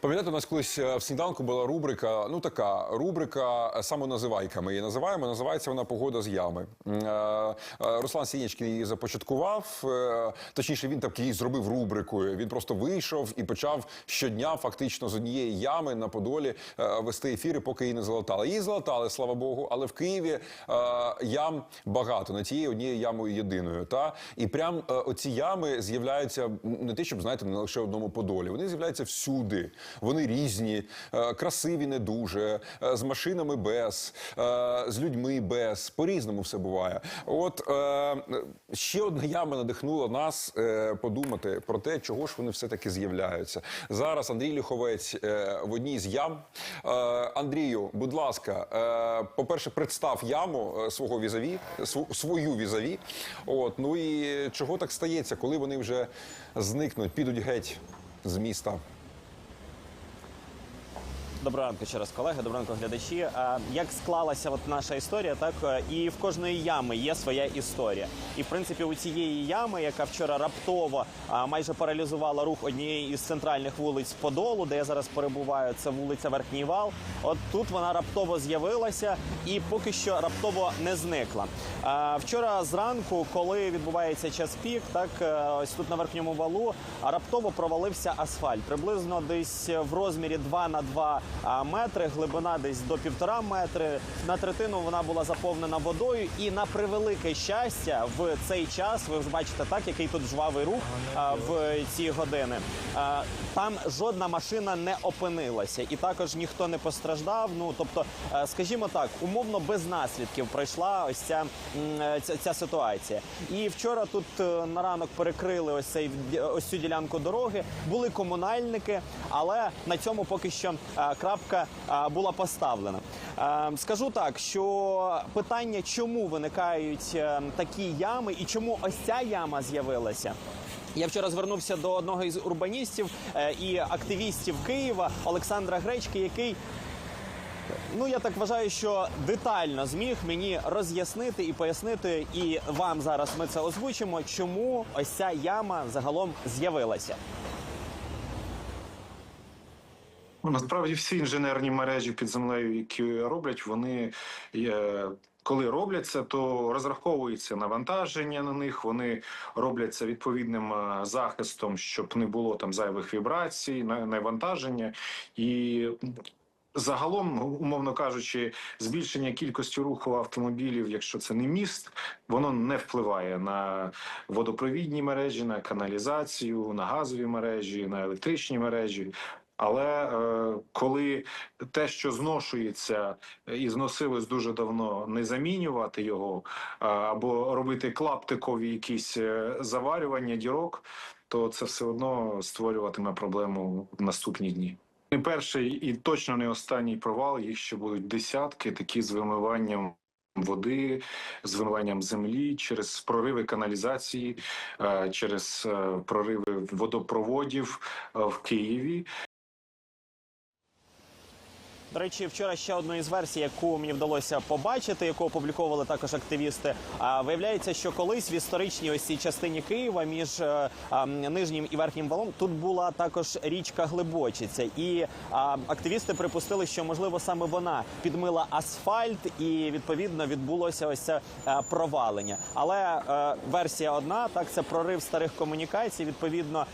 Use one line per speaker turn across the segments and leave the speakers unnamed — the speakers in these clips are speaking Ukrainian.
Пам'ятаєте, у нас колись е, в сніданку була рубрика, ну така рубрика е, самоназивайка. Ми її називаємо. Називається вона Погода з ями. Е, Руслан Сінічкін її започаткував. Точніше, він так її зробив рубрикою. Він просто вийшов і почав щодня, фактично, з однієї ями на Подолі вести ефіри, поки її не залатали. Її залатали, слава Богу, але в Києві ям багато на тією однією ямою єдиною. Та і прям оці ями з'являються не те, щоб знаєте, не лише одному Подолі. Вони з'являються всюди. Вони різні, е, красиві, не дуже, е, з машинами без, е, з людьми без. По різному все буває. От ще одна яма надихнула нас подумати про те, чого ж вони все таки з'являються. Зараз Андрій Люховець в одній з ям. Андрію, будь ласка, е, по-перше, представ яму свого візаві, свою візаві. От ну і чого так стається, коли вони вже зникнуть, підуть геть з міста.
Доброго ранку ще раз, колеги. Доброго ранку, глядачі. Як склалася от наша історія, так е, і в кожної ями є своя історія. І в принципі, у цієї ями, яка вчора раптово майже паралізувала рух однієї із центральних вулиць Подолу, де я зараз перебуваю, це вулиця Верхній Вал. От тут вона раптово з'явилася і поки що раптово не зникла. Вчора зранку, коли відбувається час пік, так е, ось тут на верхньому валу раптово провалився асфальт. Приблизно десь в розмірі 2 на 2 а, метри, глибина десь до півтора метри. На третину вона була заповнена водою. І на превелике щастя, в цей час ви ж бачите так, який тут жвавий рух а, в ці години. А, Там жодна машина не опинилася, і також ніхто не постраждав. Ну тобто, скажімо так, умовно без наслідків пройшла ось ця, ця, ця ситуація. І вчора тут е, на ранок перекрили ось цей ось цю ділянку дороги. Були комунальники, але на цьому поки що крапка була поставлена. Скажу так, що питання, чому виникають е, такі ями, і чому ось ця яма з'явилася. Я вчора звернувся до одного із урбаністів е, і активістів Києва Олександра Гречки, який Ну, я так вважаю, що детально зміг мені роз'яснити і пояснити, і вам зараз ми це озвучимо, чому ось ця яма загалом з'явилася.
Ну, насправді всі інженерні мережі під землею, які роблять, вони коли робляться, то розраховується навантаження на них. Вони робляться відповідним е, захистом, щоб не було там зайвих вібрацій, на- навантаження і. Загалом, умовно кажучи, збільшення кількості руху автомобілів, якщо це не міст, воно не впливає на водопровідні мережі, на каналізацію, на газові мережі, на електричні мережі. Але е, коли те, що зношується і зносилось дуже давно, не замінювати його а, або робити клаптикові якісь е, заварювання дірок, то це все одно створюватиме проблему в наступні дні. Не перший і точно не останній провал. Їх ще будуть десятки, такі з вимиванням. Води з вимиванням землі через прориви каналізації, е, через е, прориви водопроводів е, в Києві.
До речі, вчора ще одну із версій, яку мені вдалося побачити, яку опубліковували також активісти. Виявляється, що колись в історичній ось цій частині Києва між е, нижнім і верхнім валом тут була також річка Глибочиця, і активісти припустили, що можливо саме вона підмила асфальт, і відповідно відбулося ось це е, провалення. Але е, версія одна, так це прорив старих комунікацій. Відповідно,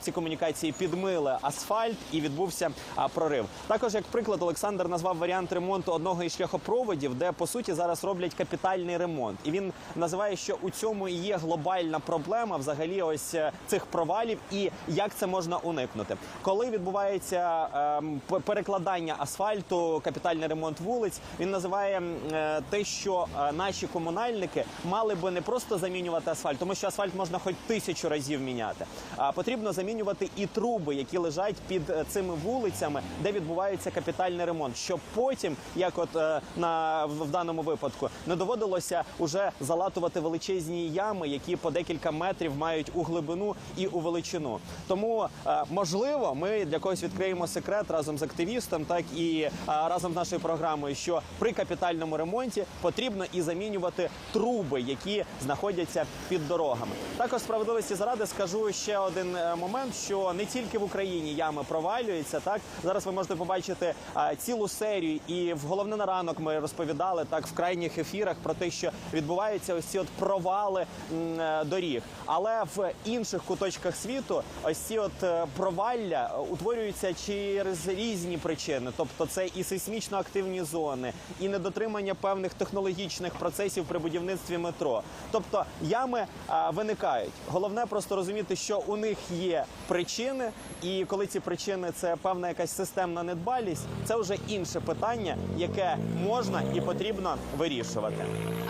ці комунікації підмили асфальт і відбувся прорив. Також як приклад Олександр назвав варіант ремонту одного із шляхопроводів, де по суті зараз роблять капітальний ремонт, і він називає, що у цьому і є глобальна проблема взагалі ось е, цих провалів і як це можна уникнути. Коли відбувається ем, перекладання асфальту, капітальний ремонт вулиць, він називає е, те, що е, наші комунальники мали би не просто замінювати асфальт, тому що асфальт можна хоч тисячу разів міняти. А потрібно замінювати і труби, які лежать під е, цими вулицями, де відбувається капітальний ремонт, щоб потім, як от е, на в даному випадку, не доводилося уже залатувати величезні ями, які по декілька метрів мають у глибину і у величину. Тому е, можливо, ми для когось відкриємо секрет разом з активістом, так і е, разом з нашою програмою, що при капітальному ремонті потрібно і замінювати труби, які знаходяться під дорогами. Також справедливості заради скажу ще один момент, що не тільки в Україні ями провалюються. Так зараз ви можете побачити цілу серію, і в головне на ранок ми розповідали так в крайніх ефірах про те, що відбуваються ось ці от провали е, доріг. Але в інших куточках світу ось ці от е, провалля е, утворюються через різні причини, тобто це і сейсмічно активні зони, і недотримання певних технологічних процесів при будівництві метро. Тобто ями виникають. Головне просто розуміти, що у них є причини, і коли ці причини це певна якась системна недбалість, це вже інше питання, яке можна і потрібно вирішувати.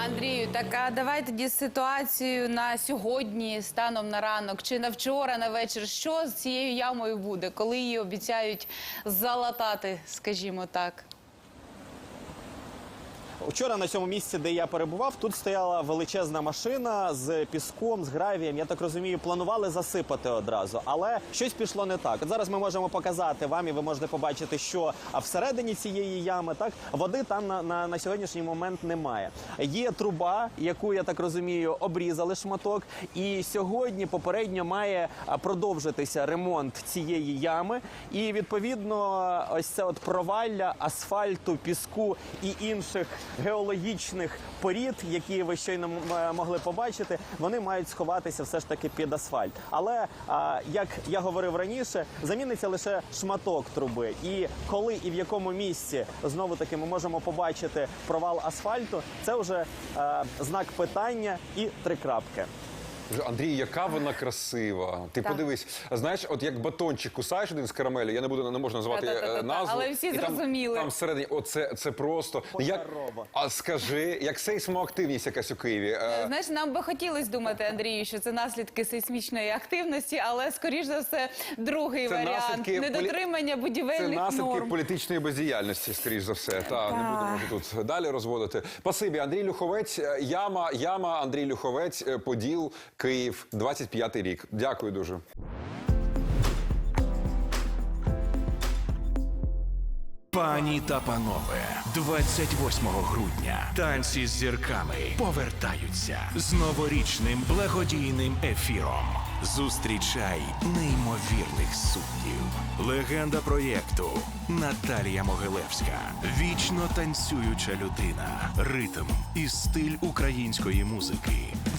Андрію, так а давай тоді ситуацію на сьогодні, станом на ранок, чи на вчора, на вечір. Що з цією ямою буде, коли її обіцяють залатати, скажімо так?
Вчора на цьому місці, де я перебував, тут стояла величезна машина з піском, з гравієм. Я так розумію, планували засипати одразу, але щось пішло не так. От зараз ми можемо показати вам, і ви можете побачити, що всередині цієї ями так води там на, на, на сьогоднішній момент немає. Є труба, яку я так розумію, обрізали шматок. І сьогодні попередньо має продовжитися ремонт цієї ями. І відповідно, ось це от провалля асфальту, піску і інших геологічних порід, які ви щойно е, могли побачити, вони мають сховатися все ж таки під асфальт. Але як я говорив раніше, заміниться лише шматок труби. І коли і в якому місці знову таки ми можемо побачити провал асфальту, це вже е, знак питання і три крапки.
Андрій, яка вона красива. Ти
Так.
подивись, знаєш, от як батончик кусаєш один з карамелі, я не буду не можу назвати
Та-та-та-та-та.
е, назву.
Але всі
і там,
зрозуміли.
Там всередині, оце це просто. Як,
Подарова.
а скажи, як сейсмоактивність якась у Києві. е,
Знаєш, нам би хотілося думати, Андрію, що це наслідки сейсмічної активності, але скоріш за все, другий
Це
варіант
наслідки полі-
недотримання
Це
будівельних
наслідки
норм.
політичної бездіяльності, скоріш за все. Та не будемо вже тут далі розводити. Спасибі, Андрій Люховець, е, яма, яма, Андрій Люховець, е, Поділ, Київ, 25-й рік. Дякую дуже.
Пані та панове, 28 грудня танці з зірками повертаються з новорічним благодійним ефіром. Зустрічай неймовірних суддів. Легенда проєкту Наталія Могилевська. Вічно танцююча людина. Ритм і стиль української музики